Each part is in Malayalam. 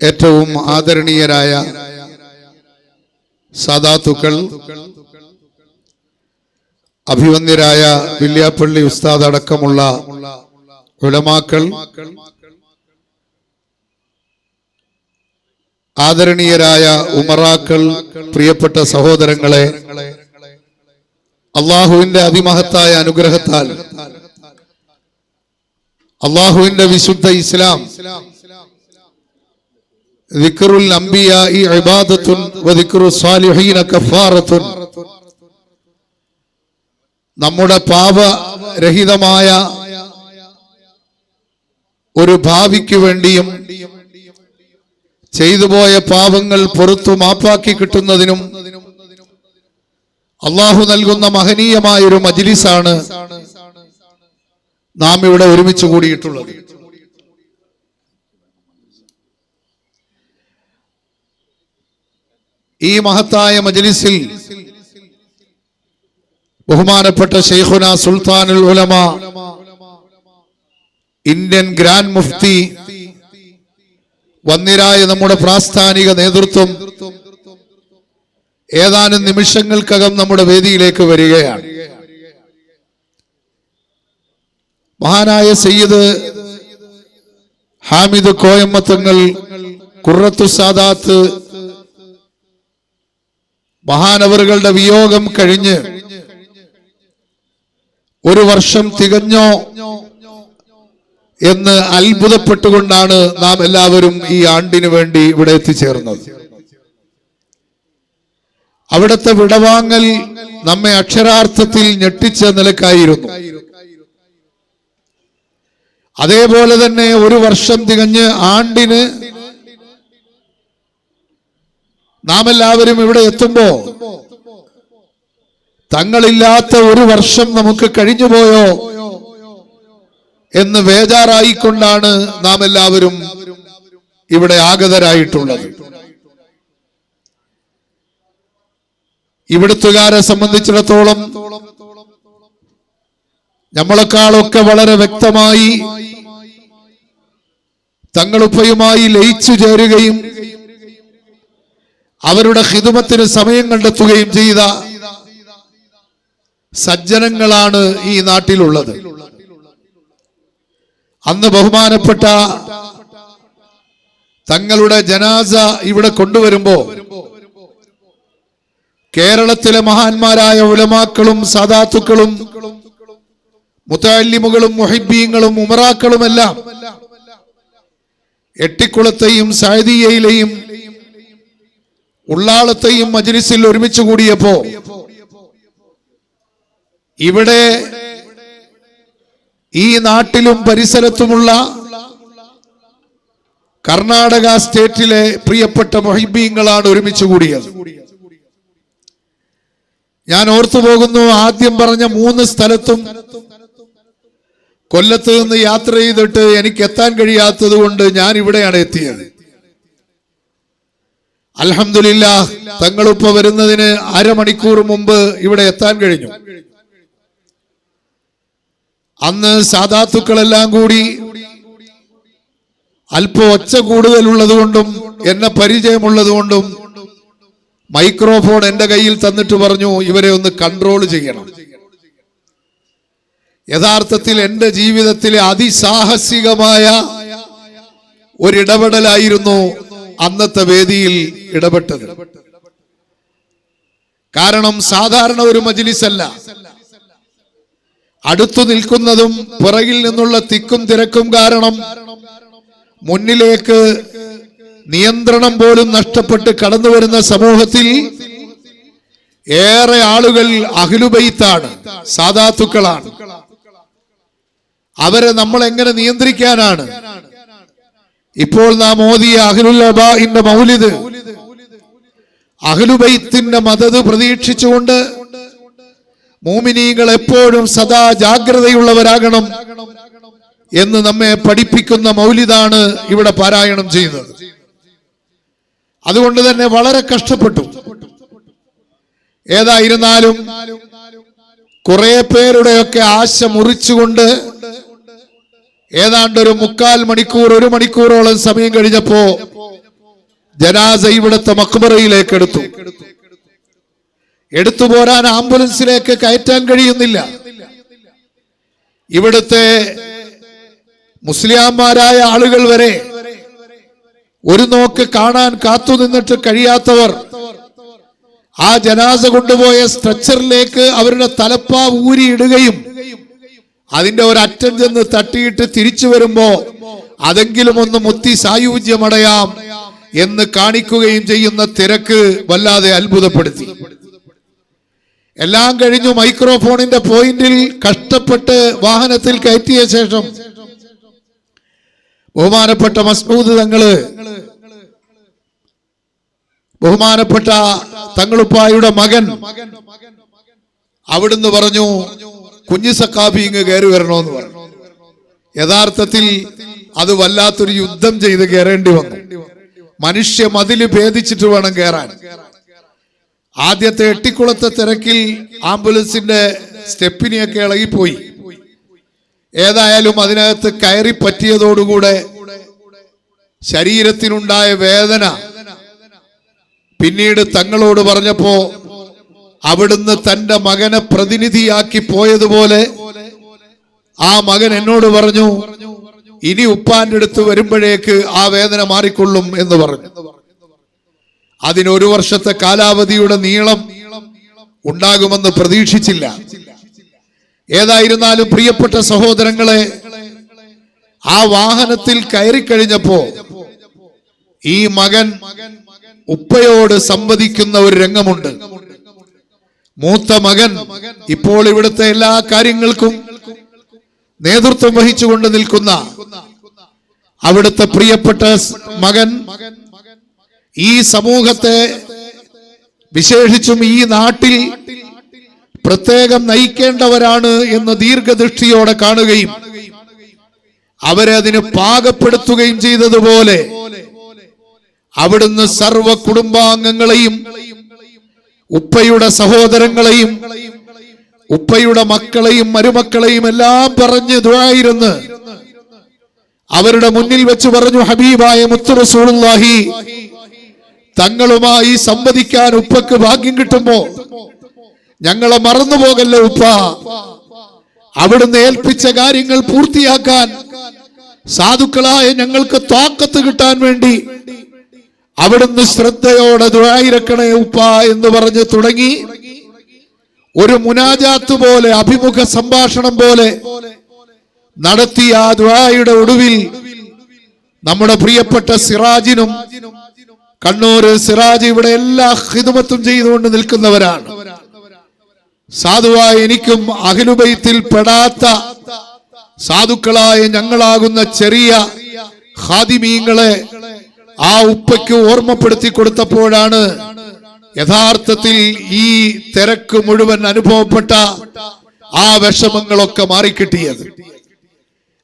ഏറ്റവും ആദരണീയരായ സാദാത്തുക്കൾ അഭിവന്യരായ വില്യാപ്പള്ളി ഉസ്താദ് അടക്കമുള്ള ഉലമാക്കൾ ആദരണീയരായ ഉമറാക്കൾ പ്രിയപ്പെട്ട സഹോദരങ്ങളെ അള്ളാഹുവിന്റെ അതിമഹത്തായ അനുഗ്രഹത്താൽ അള്ളാഹുവിന്റെ വിശുദ്ധ ഇസ്ലാം ദിക്റുൽ അംബിയാഇ ഇബാദത്തുൻ വദിക്റു സ്വാലിഹീന കഫാറത്തുൻ. നമ്മുടെ പാപരഹിതമായ ഒരു ഭാവിക്ക് വേണ്ടിയും ചെയ്തുപോയ പാപങ്ങൾ പുറത്തു മാപ്പാക്കി കിട്ടുന്നതിനും അള്ളാഹു നൽകുന്ന മഹനീയമായ ഒരു മജിലിസാണ് നാം ഇവിടെ ഒരുമിച്ച് കൂടിയിട്ടുള്ളത്. ഈ മഹത്തായ മജലിസിൽ ബഹുമാനപ്പെട്ട ഷെയ്ഖുന സുൽത്താനുൽ ഉലമ ഇന്ത്യൻ ഗ്രാൻഡ് മുഫ്തി വന്നിരായ നമ്മുടെ പ്രാസ്ഥാനിക നേതൃത്വം ഏതാനും നിമിഷങ്ങൾക്കകം നമ്മുടെ വേദിയിലേക്ക് വരികയാണ്. മഹാനായ സയ്യിദ് ഹാമിദ് കോയമ്മത്തങ്ങൾ കുറത്തു സാദാത്ത് മഹാനവറുകളുടെ വിയോഗം കഴിഞ്ഞ് ഒരു വർഷം തികഞ്ഞോ എന്ന് അത്ഭുതപ്പെട്ടുകൊണ്ടാണ് നാം എല്ലാവരും ഈ ആണ്ടിന് വേണ്ടി ഇവിടെ എത്തിച്ചേർന്നത്. അവിടുത്തെ വിടവാങ്ങൽ നമ്മെ അക്ഷരാർത്ഥത്തിൽ ഞെട്ടിച്ച നിലക്കായിരുന്നു. അതേപോലെ തന്നെ ഒരു വർഷം തികഞ്ഞ് ആണ്ടിന് നാം എല്ലാവരും ഇവിടെ എത്തുമ്പോ തങ്ങളില്ലാത്ത ഒരു വർഷം നമുക്ക് കഴിഞ്ഞുപോയോ എന്ന് വേജാറായിക്കൊണ്ടാണ് നാം എല്ലാവരും ഇവിടെ ആഗതരായിട്ടുള്ളത്. ഇവിടുത്തുകാരെ സംബന്ധിച്ചിടത്തോളം നമ്മളെക്കാളൊക്കെ വളരെ വ്യക്തമായി തങ്ങളുപ്പയുമായി ലയിച്ചു ചേരുകയും അവരുടെ ഹിതുമത്തിന് സമയം കണ്ടെത്തുകയും ചെയ്ത സജ്ജനങ്ങളാണ് ഈ നാട്ടിലുള്ളത്. അന്ന് ബഹുമാനപ്പെട്ട തങ്ങളുടെ ജനാസ ഇവിടെ കൊണ്ടുവരുമ്പോ കേരളത്തിലെ മഹാന്മാരായ ഉലമാക്കളും സദാത്തുക്കളും മുത്താലിമുകളും മുഹിബീങ്ങളും ഉമറാക്കളുമെല്ലാം എട്ടിക്കുളത്തെയും സായദീയയിലെയും ഉള്ളാളത്തെയും മജ്ലിസിൽ ഒരുമിച്ച് കൂടിയപ്പോ ഇവിടെ ഈ നാട്ടിലും പരിസരത്തുമുള്ള കർണാടക സ്റ്റേറ്റിലെ പ്രിയപ്പെട്ട മൊഹിബീങ്ങളാണ് ഒരുമിച്ച് കൂടിയത്. ഞാൻ ഓർത്തു പോകുന്നു ആദ്യം പറഞ്ഞ മൂന്ന് സ്ഥലത്തും കൊല്ലത്ത് നിന്ന് യാത്ര ചെയ്തിട്ട് എനിക്ക് എത്താൻ കഴിയാത്തത് കൊണ്ട് ഞാൻ ഇവിടെയാണ് എത്തിയത്. അൽഹമില്ല തങ്ങളിപ്പോ വരുന്നതിന് അരമണിക്കൂർ മുമ്പ് ഇവിടെ എത്താൻ കഴിഞ്ഞു. അന്ന് സാധാത്തുക്കളെല്ലാം കൂടി അല്പം ഒച്ച കൂടുതലുള്ളത് കൊണ്ടും എന്നെ പരിചയമുള്ളത് കൊണ്ടും മൈക്രോഫോൺ എന്റെ കയ്യിൽ തന്നിട്ട് പറഞ്ഞു ഇവരെ ഒന്ന് കൺട്രോൾ ചെയ്യണം. യഥാർത്ഥത്തിൽ എന്റെ ജീവിതത്തിലെ അതിസാഹസികമായ ഒരിടപെടലായിരുന്നു അന്നത്തെ വേദിയിൽ ഇടപെട്ടത്. കാരണം സാധാരണ ഒരു മജിലിസല്ല. അടുത്തു നിൽക്കുന്നതും പുറകിൽ നിന്നുള്ള തിക്കും തിരക്കും കാരണം മുന്നിലേക്ക് നിയന്ത്രണം പോലും നഷ്ടപ്പെട്ട് കടന്നു വരുന്ന സമൂഹത്തിൽ ഏറെ ആളുകൾ അഖിലുബൈത്താണ് സാധാത്തുക്കളാണ്. അവരെ നമ്മൾ എങ്ങനെ നിയന്ത്രിക്കാനാണ്? ഇപ്പോൾ നാം ഓതിയ അഖിലുല്ലബാഇന്റെ മൗലിദ്. അഖിലുബൈത്തിന്റെ മദത് പ്രതീക്ഷിച്ചുകൊണ്ട് മോമിനീകൾ എപ്പോഴും സദാ ജാഗ്രതയുള്ളവരാകണം എന്ന് നമ്മെ പഠിപ്പിക്കുന്ന മൗലിദാണ് ഇവിടെ പാരായണം ചെയ്യുന്നത്. അതുകൊണ്ട് തന്നെ വളരെ കഷ്ടപ്പെട്ടു. ഏതായിരുന്നാലും കുറെ പേരുടെയൊക്കെ ആശ മുറിച്ചുകൊണ്ട് ഏതാണ്ട് ഒരു മുക്കാൽ മണിക്കൂർ ഒരു മണിക്കൂറോളം സമയം കഴിഞ്ഞപ്പോ ജനാസ ഇവിടുത്തെ മക്ബറയിലേക്ക് എടുത്തു. എടുത്തു പോരാൻ ആംബുലൻസിലേക്ക് കയറ്റാൻ കഴിയുന്നില്ല. ഇവിടുത്തെ മുസ്ലിംമാരായ ആളുകൾ വരെ ഒരു നോക്ക് കാണാൻ കാത്തു നിന്നിട്ട് കഴിയാത്തവർ ആ ജനാസ കൊണ്ടുപോയ സ്ട്രെച്ചറിലേക്ക് അവരുടെ തലപ്പാ ഊരിയിടുകയും അതിന്റെ ഒരറ്റം ചെന്ന് തട്ടിയിട്ട് തിരിച്ചു വരുമ്പോ അതെങ്കിലും ഒന്ന് മുത്തി സായുജ്യമടയാം എന്ന് കാണിക്കുകയും ചെയ്യുന്ന തിരക്ക് വല്ലാതെ അത്ഭുതപ്പെടുത്തി. എല്ലാം കഴിഞ്ഞു മൈക്രോഫോണിന്റെ പോയിന്റിൽ കഷ്ടപ്പെട്ട് വാഹനത്തിൽ കയറ്റിയ ശേഷം ബഹുമാനപ്പെട്ട മസ്മൂദ് തങ്ങൾ ബഹുമാനപ്പെട്ട തങ്ങളുപ്പായുടെ മകൻ അവിടുന്ന് പറഞ്ഞു കുഞ്ഞു സക്കാബി ഇങ്ങ് കയറി വരണോന്ന് പറഞ്ഞു. യഥാർത്ഥത്തിൽ അത് വല്ലാത്തൊരു യുദ്ധം ചെയ്ത് കയറേണ്ടി വന്നു. മനുഷ്യ മതിൽ ഭേദിച്ചിട്ട് വേണം കയറാൻ ആദ്യത്തെ എട്ടിക്കുളത്തെ തിരക്കിൽ ആംബുലൻസിന്റെ സ്റ്റെപ്പിനെയൊക്കെ ഇളകിപ്പോയി. ഏതായാലും അതിനകത്ത് കയറി പറ്റിയതോടുകൂടെ ശരീരത്തിനുണ്ടായ വേദന. പിന്നീട് തങ്ങളോട് പറഞ്ഞപ്പോ അവിടുന്ന് തന്റെ മകനെ പ്രതിനിധിയാക്കി പോയതുപോലെ ആ മകൻ എന്നോട് പറഞ്ഞു ഇനി ഉപ്പാന്റെ അടുത്ത് വരുമ്പോഴേക്ക് ആ വേദന മാറിക്കൊള്ളും എന്ന് പറഞ്ഞു. അതിനൊരു വർഷത്തെ കാലാവധിയുടെ നീളം ഉണ്ടാകുമെന്ന് പ്രതീക്ഷിച്ചില്ല. ഏതായിരുന്നാലും പ്രിയപ്പെട്ട സഹോദരങ്ങളെ ആ വാഹനത്തിൽ കയറി കഴിഞ്ഞപ്പോ ഈ മകൻ ഉപ്പയോട് സംവദിക്കുന്ന ഒരു രംഗമുണ്ട്. മൂത്ത മകൻ ഇപ്പോൾ ഇവിടുത്തെ എല്ലാ കാര്യങ്ങൾക്കും നേതൃത്വം വഹിച്ചുകൊണ്ട് നിൽക്കുന്ന അവിടുത്തെ പ്രിയപ്പെട്ട മകൻ ഈ സമൂഹത്തെ വിശേഷിച്ചും ഈ നാട്ടിൽ പ്രത്യേകം നയിക്കേണ്ടവരാണ് എന്ന് ദീർഘദൃഷ്ടിയോടെ കാണുകയും അവരെ അതിന് പാകപ്പെടുത്തുകയും ചെയ്തതുപോലെ അവിടുന്ന് സർവ കുടുംബാംഗങ്ങളെയും ഉപ്പയുടെ സഹോദരങ്ങളെയും ഉപ്പയുടെ മക്കളെയും മരുമക്കളെയും എല്ലാം പറഞ്ഞ് ദുഴായിരുന്ന് അവരുടെ മുന്നിൽ വെച്ച് പറഞ്ഞു ഹബീബായ മുത്തു റസൂലുള്ളാഹി തങ്ങളുമായി സംവദിക്കാൻ ഉപ്പക്ക് ഭാഗ്യം കിട്ടുമ്പോ ഞങ്ങളെ മറന്നുപോകല്ലേ ഉപ്പ? അവിടുന്ന് ഏൽപ്പിച്ച കാര്യങ്ങൾ പൂർത്തിയാക്കാൻ സാധുക്കളായ ഞങ്ങൾക്ക് താക്കത്ത് കിട്ടാൻ വേണ്ടി അവിടുന്ന് ശ്രദ്ധയോടെ ദുഴായിരക്കണേ ഉപ്പ എന്ന് പറഞ്ഞ് തുടങ്ങി. ഒരു മുനാജാത്ത് പോലെ അഭിമുഖ സംഭാഷണം പോലെ നടത്തിയ ആ ദുഴായുടെ ഒടുവിൽ നമ്മുടെ പ്രിയപ്പെട്ട സിറാജിനും കണ്ണൂര് സിറാജ് ഇവിടെ എല്ലാ ഹിതുമത്തും ചെയ്തുകൊണ്ട് നിൽക്കുന്നവരാണ്. സാധുവായ എനിക്കും അഖിലുബൈത്തിൽ പെടാത്ത സാധുക്കളായ ഞങ്ങളാകുന്ന ചെറിയ ഹാദിമീങ്ങളെ ആ ഉപ്പയ്ക്ക് ഓർമ്മപ്പെടുത്തി കൊടുത്തപ്പോഴാണ് യഥാർത്ഥത്തിൽ ഈ തിരക്ക് മുഴുവൻ അനുഭവപ്പെട്ട ആ വിഷമങ്ങളൊക്കെ മാറിക്കിട്ടിയത്.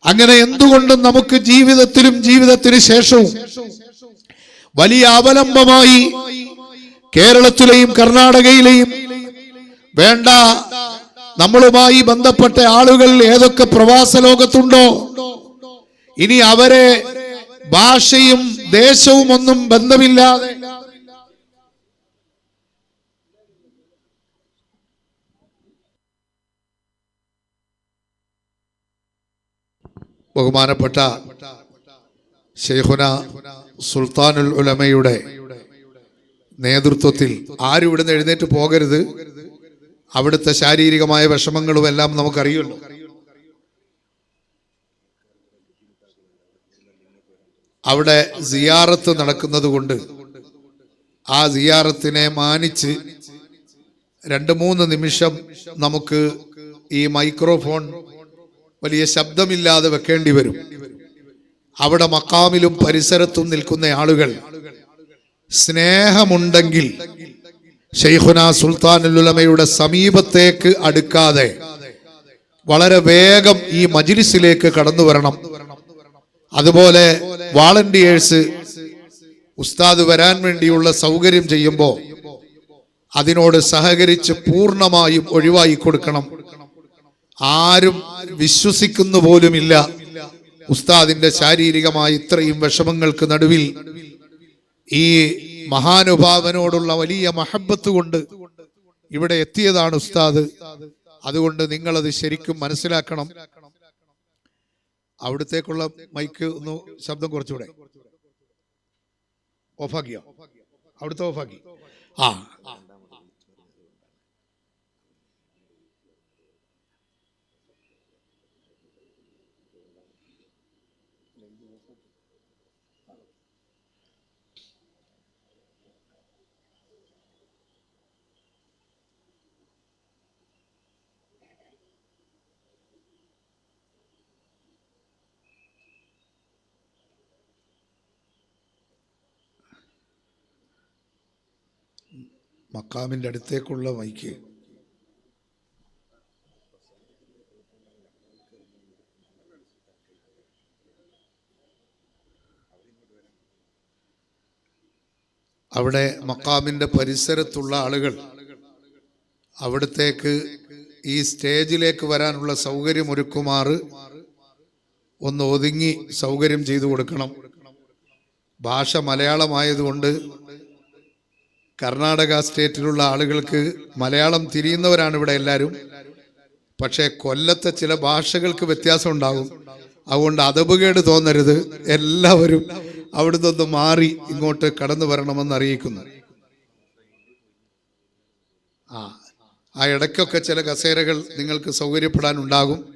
അങ്ങനെ എന്തുകൊണ്ടും നമുക്ക് ജീവിതത്തിലും ജീവിതത്തിന് ശേഷവും വലിയ അവലംബമായി കേരളത്തിലെയും കർണാടകയിലെയും വേണ്ട നമ്മളുമായി ബന്ധപ്പെട്ട ആളുകൾ ഏതൊക്കെ പ്രവാസ ലോകത്തുണ്ടോ ഇനി അവരെ ഭാഷയും ദേശവും ഒന്നും ബന്ധമില്ലാതെ ബഹുമാനപ്പെട്ട ഷെയ്ഹുന സുൽത്താനുൽ ഉലമയുടെ നേതൃത്വത്തിൽ ആരും ഇവിടുന്ന് എഴുന്നേറ്റ് പോകരുത്. അവിടുത്തെ ശാരീരികമായ വിഷമങ്ങളും എല്ലാം നമുക്കറിയുമല്ലോ. അവിടെ സിയാറത്ത് നടക്കുന്നത് കൊണ്ട് ആ സിയാറത്തിനെ മാനിച്ച് രണ്ട് മൂന്ന് നിമിഷം നമുക്ക് ഈ മൈക്രോഫോൺ വലിയ ശബ്ദമില്ലാതെ വെക്കേണ്ടി വരും. അവിടെ മക്കാമിലും പരിസരത്തും നിൽക്കുന്ന ആളുകൾ സ്നേഹമുണ്ടെങ്കിൽ ഷെയ്ഖുന സുൽത്താനുലമയുടെ സമീപത്തേക്ക് അടുക്കാതെ വളരെ വേഗം ഈ മജിലിസിലേക്ക് കടന്നു വരണം അതുപോലെ വാളണ്ടിയേഴ്സ് ഉസ്താദ് വരാൻ വേണ്ടിയുള്ള സൗകര്യം ചെയ്യുമ്പോൾ അതിനോട് സഹകരിച്ച് പൂർണമായും ഒഴിവായി കൊടുക്കണം. ആരും വിശ്വസിക്കുന്നു പോലുമില്ല ഉസ്താദിന്റെ ശാരീരികമായ ഇത്രയും വിഷമങ്ങൾക്ക് നടുവിൽ. ഈ മഹാനുഭാവനോടുള്ള വലിയ മഹബത്ത് കൊണ്ട് ഇവിടെ എത്തിയതാണ് ഉസ്താദ്. അതുകൊണ്ട് നിങ്ങളത് ശരിക്കും മനസ്സിലാക്കണം. അവിടത്തേക്കുള്ള മൈക്ക് ഒന്ന് ശബ്ദം കുറച്ചുകൂടെ. ഓഫാക്കിയോ? അവിടുത്തെ ഓഫാക്കി. ആ. മക്കാമിന്റെ അടുത്തേക്കുള്ള മൈക്ക് അവിടെ മക്കാമിന്റെ പരിസരത്തുള്ള ആളുകൾ അവിടത്തേക്ക് ഈ സ്റ്റേജിലേക്ക് വരാനുള്ള സൗകര്യം ഒരുക്കുമാറ് ഒന്ന് ഒതുങ്ങി സൗകര്യം ചെയ്തു കൊടുക്കണം. ഭാഷ മലയാളമായതുകൊണ്ട് കർണാടക സ്റ്റേറ്റിലുള്ള ആളുകൾക്ക് മലയാളം തിരിയുന്നവരാണ് ഇവിടെ എല്ലാവരും. പക്ഷേ കൊല്ലത്തെ ചില ഭാഷകൾക്ക് വ്യത്യാസം ഉണ്ടാകും. അതുകൊണ്ട് അതപുകേട് തോന്നരുത്. എല്ലാവരും അവിടുന്ന് ഒന്ന് മാറി ഇങ്ങോട്ട് കടന്നു വരണമെന്ന് അറിയിക്കുന്നു. ആ ആ ഇടയ്ക്കൊക്കെ ചില കസേരകൾ നിങ്ങൾക്ക് സൗകര്യപ്പെടാൻ ഉണ്ടാകും.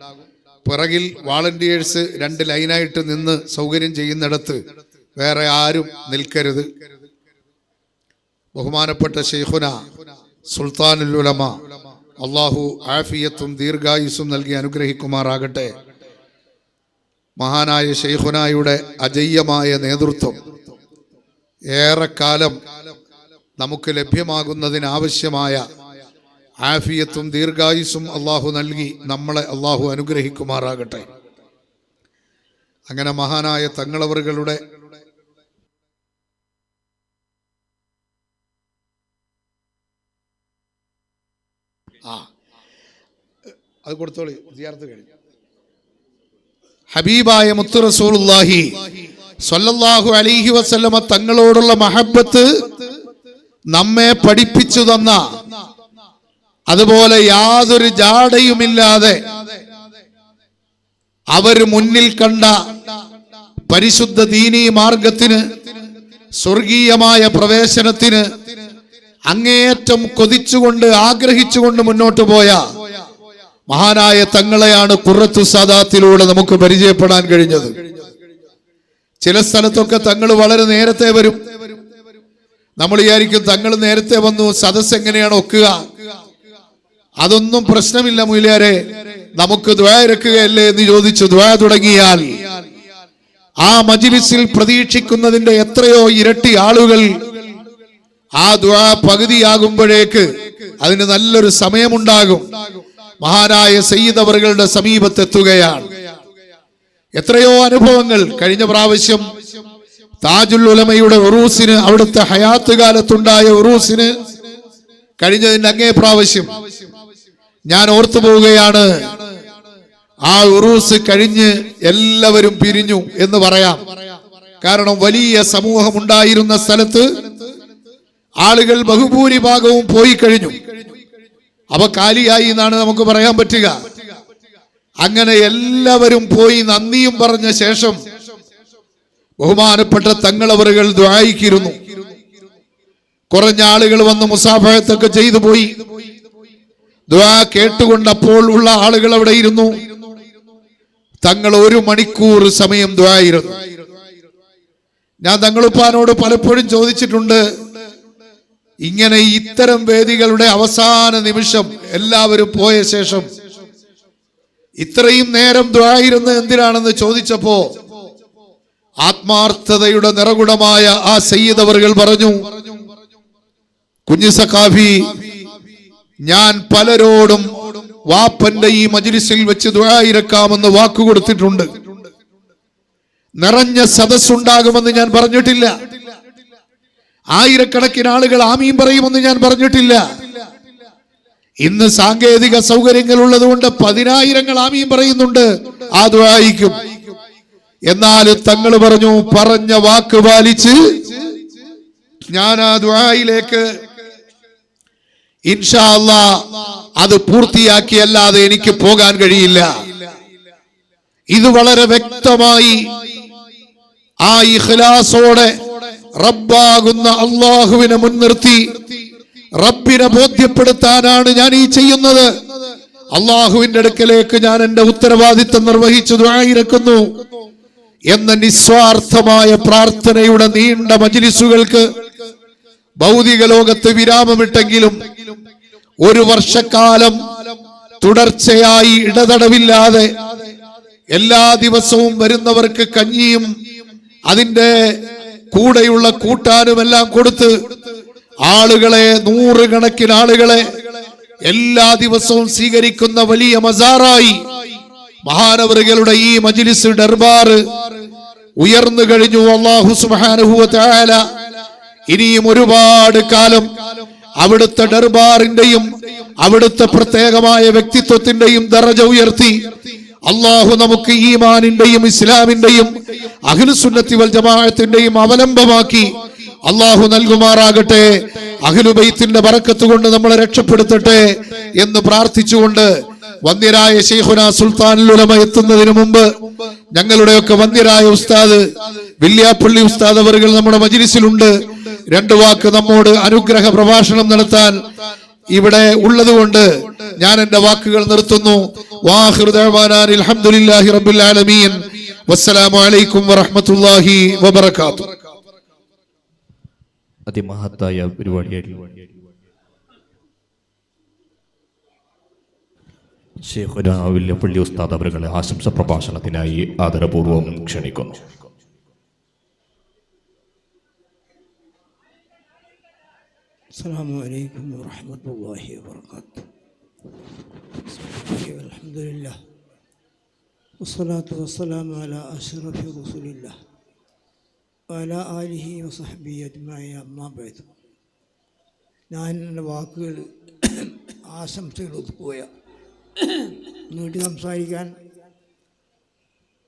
പിറകിൽ വാളണ്ടിയേഴ്സ് രണ്ട് ലൈനായിട്ട് നിന്ന് സൗകര്യം ചെയ്യുന്നിടത്ത് വേറെ ആരും നിൽക്കരുത്. ബഹുമാനപ്പെട്ട ഷെയ്ഖുന സുൽത്താനുൽ ഉലമ അള്ളാഹു ആഫിയത്തും ദീർഘായുസും നൽകി അനുഗ്രഹിക്കുമാറാകട്ടെ. മഹാനായ ഷെയ്ഖുനായുടെ അജയ്യമായ നേതൃത്വം ഏറെക്കാലം നമുക്ക് ലഭ്യമാകുന്നതിനാവശ്യമായ ആഫിയത്തും ദീർഘായുസും അള്ളാഹു നൽകി നമ്മളെ അള്ളാഹു അനുഗ്രഹിക്കുമാറാകട്ടെ. അങ്ങനെ മഹാനായ തങ്ങളവറുകളുടെ ആ അത് കൊടുത്തോളി സിയാർത്ത് കഴിഞ്ഞു. ഹബീബായ മുത്തു റസൂലുള്ളാഹി സ്വല്ലല്ലാഹു അലൈഹി വസല്ലമ തങ്ങളോടുള്ള മഹബത്ത് നമ്മെ പഠിപ്പിച്ചു തന്ന. അതുപോലെ യാതൊരു ജാടയുമില്ലാതെ അവർ മുന്നിൽ കണ്ട പരിശുദ്ധ ദീനീ മാർഗത്തിന് സ്വർഗീയമായ പ്രവേശനത്തിന് അങ്ങേയറ്റം കൊതിച്ചുകൊണ്ട് ആഗ്രഹിച്ചുകൊണ്ട് മുന്നോട്ട് പോയ മഹാനായ തങ്ങളെയാണ് കുറത്തു സാദാത്തിലൂടെ നമുക്ക് പരിചയപ്പെടാൻ കഴിഞ്ഞത്. ചില സ്ഥലത്തൊക്കെ തങ്ങൾ വളരെ നേരത്തെ വരും. നമ്മൾ വിചാരിക്കും തങ്ങൾ നേരത്തെ വന്നു സദസ് എങ്ങനെയാണ് ഒക്കുക? അതൊന്നും പ്രശ്നമില്ല മൂല്യാരെ നമുക്ക് ദ്വാരക്കുകയല്ലേ എന്ന് ചോദിച്ചു ദ്വയ തുടങ്ങിയാൽ ആ മജിലിസിൽ പ്രതീക്ഷിക്കുന്നതിന്റെ എത്രയോ ഇരട്ടി ആളുകൾ ആ ദ്വാ പകുതിയാകുമ്പോഴേക്ക് അതിന് നല്ലൊരു സമയമുണ്ടാകും. മഹാനായ സയ്യിദ് അവറുകളുടെ സമീപത്തെത്തുകയാണ്. എത്രയോ അനുഭവങ്ങൾ കഴിഞ്ഞ പ്രാവശ്യം താജുൽ ഉലമയുടെ ഉറൂസിന് അവിടുത്തെ ഹയാത്ത് കാലത്തുണ്ടായ ഉറൂസിന് കഴിഞ്ഞതിന്റെ അങ്ങേ പ്രാവശ്യം ഞാൻ ഓർത്തു പോവുകയാണ്. ആ ഉറൂസ് കഴിഞ്ഞ് എല്ലാവരും പിരിഞ്ഞു എന്ന് പറയാം. കാരണം വലിയ സമൂഹം ഉണ്ടായിരുന്ന സ്ഥലത്ത് ആളുകൾ ബഹുഭൂരിഭാഗവും പോയി കഴിഞ്ഞു. അവ കാലിയായി എന്നാണ് നമുക്ക് പറയാൻ പറ്റുക. അങ്ങനെ എല്ലാവരും പോയി നന്ദിയും പറഞ്ഞ ശേഷം ബഹുമാനപ്പെട്ട തങ്ങളവറുകൾ ദ്വായിക്കിരുന്നു. കുറഞ്ഞ ആളുകൾ വന്ന് മുസാഫയത്തൊക്കെ ചെയ്തു പോയി. ദ്വാ കേട്ടുകൊണ്ട് അപ്പോൾ ഉള്ള ആളുകൾ അവിടെ ഇരുന്നു. തങ്ങൾ ഒരു മണിക്കൂർ സമയം ദ്വായിരുന്നു. ഞാൻ തങ്ങളുപ്പാനോട് പലപ്പോഴും ചോദിച്ചിട്ടുണ്ട് ഇങ്ങനെ ഇത്തരം വേദികളുടെ അവസാന നിമിഷം എല്ലാവരും പോയ ശേഷം ഇത്രയും നേരം ദ്വായിരുന്നു എന്തിനാണെന്ന് ചോദിച്ചപ്പോ ആത്മാർത്ഥതയുടെ നിറകുടമായ ആ സയ്യിദ് പറഞ്ഞു കുഞ്ഞു സഖാഫി ഞാൻ പലരോടും വാപ്പന്റെ ഈ മജിലിസിൽ വെച്ച് ദ്വായിരക്കാമെന്ന് വാക്കു കൊടുത്തിട്ടുണ്ട് നിറഞ്ഞ സദസ്സുണ്ടാകുമെന്ന് ഞാൻ പറഞ്ഞിട്ടില്ല. ആയിരക്കണക്കിന് ആളുകൾ ആമീൻ പറയുമെന്ന് ഞാൻ പറഞ്ഞിട്ടില്ല. ഇന്ന് സാങ്കേതിക സൗകര്യങ്ങൾ ഉള്ളതുകൊണ്ട് പതിനായിരങ്ങൾ ആമീൻ പറയുന്നുണ്ട്. അത് വായിക്കും എന്നാൽ തങ്ങൾ പറഞ്ഞു പറഞ്ഞ വാക്ക് പാലിച്ച് ഞാൻ ആ ദ്വായിലേക്ക് ഇൻഷാ അത് പൂർത്തിയാക്കിയല്ലാതെ എനിക്ക് പോകാൻ കഴിയില്ല. ഇത് വളരെ വ്യക്തമായി ആ ഇഖ്ലാസോടെ റബ്ബാകുന്ന അള്ളാഹുവിനെ മുൻനിർത്തി റബ്ബിനെ ബോധ്യപ്പെടുത്താനാണ് ഞാൻ ഈ ചെയ്യുന്നത്. അള്ളാഹുവിന്റെ അടുക്കലേക്ക് ഞാൻ എന്റെ ഉത്തരവാദിത്തം നിർവഹിച്ചു ആയിരക്കുന്നു എന്ന നിസ്വാർത്ഥമായ പ്രാർത്ഥനയുടെ നീണ്ട മജിലിസുകൾക്ക് ഭൗതിക ലോകത്ത് വിരാമമിട്ടെങ്കിലും ഒരു വർഷക്കാലം തുടർച്ചയായി ഇടതടവില്ലാതെ എല്ലാ ദിവസവും വരുന്നവർക്ക് കഞ്ഞിയും അതിന്റെ കൂടെയുള്ള കൂട്ടാനുമെല്ലാം കൊടുത്ത് ആളുകളെ നൂറുകണക്കിന് ആളുകളെ എല്ലാ ദിവസവും സ്വീകരിക്കുന്ന വലിയ മസാറായി. മഹാനവറുകളുടെ ഈ മജിലിസ് ദർബാർ ഉയർന്നു കഴിഞ്ഞു. അള്ളാഹു തആല ഇനിയും ഒരുപാട് കാലം അവിടുത്തെ ദർബാറിന്റെയും അവിടുത്തെ പ്രത്യേകമായ വ്യക്തിത്വത്തിന്റെയും ദറജ ഉയർത്തി അള്ളാഹു നമുക്ക് ഈമാനിന്റെയും ഇസ്ലാമിന്റെയും അഖിലുസുന്നത്തി വൽ ജമാഅത്തിന്റെയും അവലംബമാക്കി അള്ളാഹു നൽകുമാറാകട്ടെ. അഖിലുബൈത്തിന്റെ വറക്കത്ത് കൊണ്ട് നമ്മളെ രക്ഷപ്പെടുത്തട്ടെ എന്ന് പ്രാർത്ഥിച്ചുകൊണ്ട് വന്ധ്യരായ ഷെയ്ഖുന സുൽത്താനുൽ ഉലമ എത്തുന്നതിന് മുമ്പ് ഞങ്ങളുടെയൊക്കെ വന്ധ്യരായ ഉസ്താദ് വില്യാപ്പള്ളി ഉസ്താദ് അവർ നമ്മുടെ മജിലിസിലുണ്ട്. രണ്ടു വാക്ക് നമ്മോട് അനുഗ്രഹ പ്രഭാഷണം നടത്താൻ ഇവിടെ ഉള്ളതുകൊണ്ട് ഞാൻ എന്റെ വാക്കുകൾ നിർത്തുന്നു. അലഹമുല്ലാഹി ആലമീൻ. അതിമഹത്തായ പരിപാടിയായിരുന്നു ഉസ്താദ് അവരുടെ ആശംസ പ്രഭാഷണത്തിനായി ആദരപൂർവം ക്ഷണിക്കുന്നു. അസ്സാം വലൈക്കും വാഹമത്തല്ലാഹി വാത്തു وبركاته بسم الله والحمد لله والصلاة والسلام على أشرف رسول الله وعلى آله وصحبه أجمعين أما بعد ഞാൻ എൻ്റെ വാക്കുകൾ ആശംസകൾ ഒതുക്കുക നീട്ടി സംസാരിക്കാൻ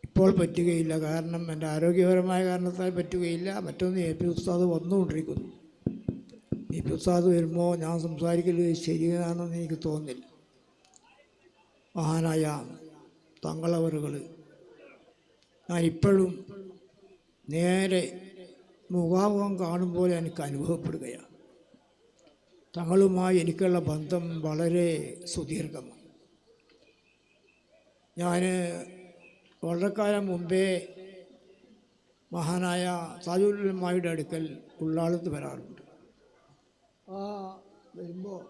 ഇപ്പോൾ പറ്റുകയില്ല കാരണം എൻ്റെ ആരോഗ്യപരമായ കാരണത്താൽ പറ്റുകയില്ല മറ്റൊന്ന് എ പി ഉസ്താദ് വന്നുകൊണ്ടിരിക്കുന്നു ഈ ഉസ്താദ് വരുമ്പോൾ ഞാൻ സംസാരിക്കുന്നത് ശരിയാണെന്ന് എനിക്ക് തോന്നില്ല. മഹാനായ തങ്ങളവറുകൾ ഞാൻ ഇപ്പോഴും നേരെ മുഖാമുഖം കാണുമ്പോൾ എനിക്ക് അനുഭവപ്പെടുകയാണ്. തങ്ങളുമായി എനിക്കുള്ള ബന്ധം വളരെ സുദീർഘമാണ്. ഞാൻ വളരെ കാലം മുമ്പേ മഹാനായ സാജുലുമായുടെ അടുക്കൽ ഉള്ളാളത്ത് വരാറുണ്ട്. ആ വരുമ്പോൾ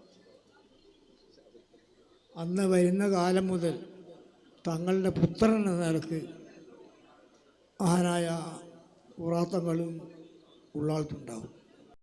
അന്ന് വരുന്ന കാലം മുതൽ തങ്ങളുടെ പുത്രൻ എന്ന നിലയ്ക്ക് മഹാനായ പുറാത്തങ്ങളും ഉള്ളാളത്തുണ്ടാവും